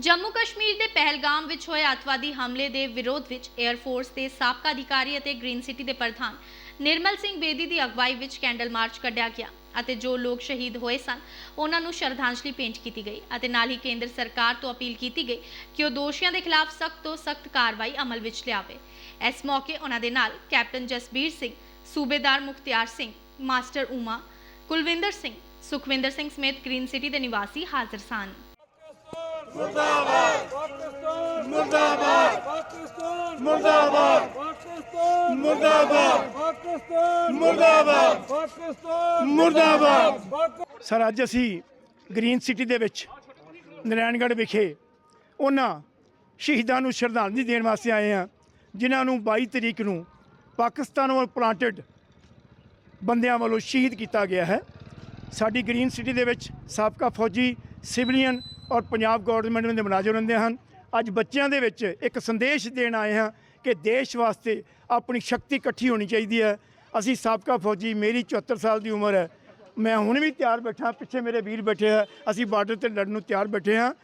ਜੰਮੂ ਕਸ਼ਮੀਰ ਦੇ ਪਹਿਲਗਾਮ ਵਿੱਚ ਹੋਏ ਅੱਤਵਾਦੀ ਹਮਲੇ ਦੇ ਵਿਰੋਧ ਵਿੱਚ 에ਅਰ ਫੋਰਸ ਦੇ ਸਾਬਕਾ ਅਧਿਕਾਰੀ ਅਤੇ ਗ੍ਰੀਨ ਸਿਟੀ ਦੇ ਪ੍ਰਧਾਨ ਨਿਰਮਲ ਸਿੰਘ ਬੇਦੀ ਦੀ ਅਗਵਾਈ ਵਿੱਚ ਕੈਂਡਲ ਮਾਰਚ ਕੱਢਿਆ ਗਿਆ ਅਤੇ ਜੋ ਲੋਕ ਸ਼ਹੀਦ ਹੋਏ ਸਨ, ਉਹਨਾਂ ਨੂੰ ਸ਼ਰਧਾਂਜਲੀ ਭੇਂਟ ਕੀਤੀ ਗਈ ਅਤੇ ਨਾਲ ਹੀ ਕੇਂਦਰ ਸਰਕਾਰ ਤੋਂ ਅਪੀਲ ਕੀਤੀ ਗਈ ਕਿ ਉਹ ਦੋਸ਼ੀਆਂ ਦੇ ਖਿਲਾਫ ਸਖਤ ਤੋਂ ਸਖਤ ਕਾਰਵਾਈ ਅਮਲ ਵਿੱਚ ਲਿਆਵੇ। ਇਸ ਮੌਕੇ ਉਹਨਾਂ ਦੇ ਨਾਲ ਕੈਪਟਨ ਜਸਬੀਰ ਸਿੰਘ, ਸੂਬੇਦਾਰ ਮੁਖਤਿਆਰ ਸਿੰਘ, ਮਾਸਟਰ ਉਮਾ, ਕੁਲਵਿੰਦਰ ਸਿੰਘ, ਸੁਖਵਿੰਦਰ ਸਿੰਘ ਸਮੇਤ ਗ੍ਰੀਨ ਸਿਟੀ ਦੇ ਨਿਵਾਸੀ ਹਾਜ਼ਰ ਸਨ। ਪਾਕਿਸਤਾਨ ਮੁਰਦਾਬਾਦ। ਪਾਕਿਸਤਾਨ ਮੁਰਦਾਬਾਦ ਪਾਕਿਸਤਾਨ ਮੁਰਦਾਬਾਦ ਪਾਕਿਸਤਾਨ ਮੁਰਦਾਬਾਦ ਪਾਕਿਸਤਾਨ ਮੁਰਦਾਬਾਦ ਸਰ, ਅੱਜ ਅਸੀਂ ਗ੍ਰੀਨ ਸਿਟੀ ਦੇ ਵਿੱਚ ਨਰੈਣਗੜ੍ਹ ਵਿਖੇ ਉਹਨਾਂ ਸ਼ਹੀਦਾਂ ਨੂੰ ਸ਼ਰਧਾਂਜਲੀ ਦੇਣ ਵਾਸਤੇ ਆਏ ਹਾਂ, ਜਿਨ੍ਹਾਂ ਨੂੰ 22 ਤਰੀਕ ਨੂੰ ਪਾਕਿਸਤਾਨ ਵੱਲ ਪਲਾਂਟਡ ਬੰਦਿਆਂ ਵੱਲੋਂ ਸ਼ਹੀਦ ਕੀਤਾ ਗਿਆ ਹੈ। ਸਾਡੀ ਗ੍ਰੀਨ ਸਿਟੀ ਦੇ ਵਿੱਚ ਸਾਬਕਾ ਫੌਜੀ, ਸਿਵਲੀਅਨ ਔਰ ਪੰਜਾਬ ਗਵਰਨਮੈਂਟ ਦੇ ਮੁਲਾਜ਼ਮ ਰਹਿੰਦੇ ਹਨ। ਅੱਜ ਬੱਚਿਆਂ ਦੇ ਵਿੱਚ ਇੱਕ ਸੰਦੇਸ਼ ਦੇਣ ਆਏ ਹਾਂ ਕਿ ਦੇਸ਼ ਵਾਸਤੇ ਆਪਣੀ ਸ਼ਕਤੀ ਇਕੱਠੀ ਹੋਣੀ ਚਾਹੀਦੀ ਹੈ। ਅਸੀਂ ਸਾਬਕਾ ਫੌਜੀ, ਮੇਰੀ 74 ਸਾਲ ਦੀ ਉਮਰ ਹੈ। ਮੈਂ ਹੁਣ ਵੀ ਤਿਆਰ ਬੈਠਾ, ਪਿੱਛੇ ਮੇਰੇ ਵੀਰ ਬੈਠੇ ਆ। ਅਸੀਂ ਬਾਰਡਰ ਤੇ ਲੜਨ ਨੂੰ ਤਿਆਰ ਬੈਠੇ ਹਾਂ।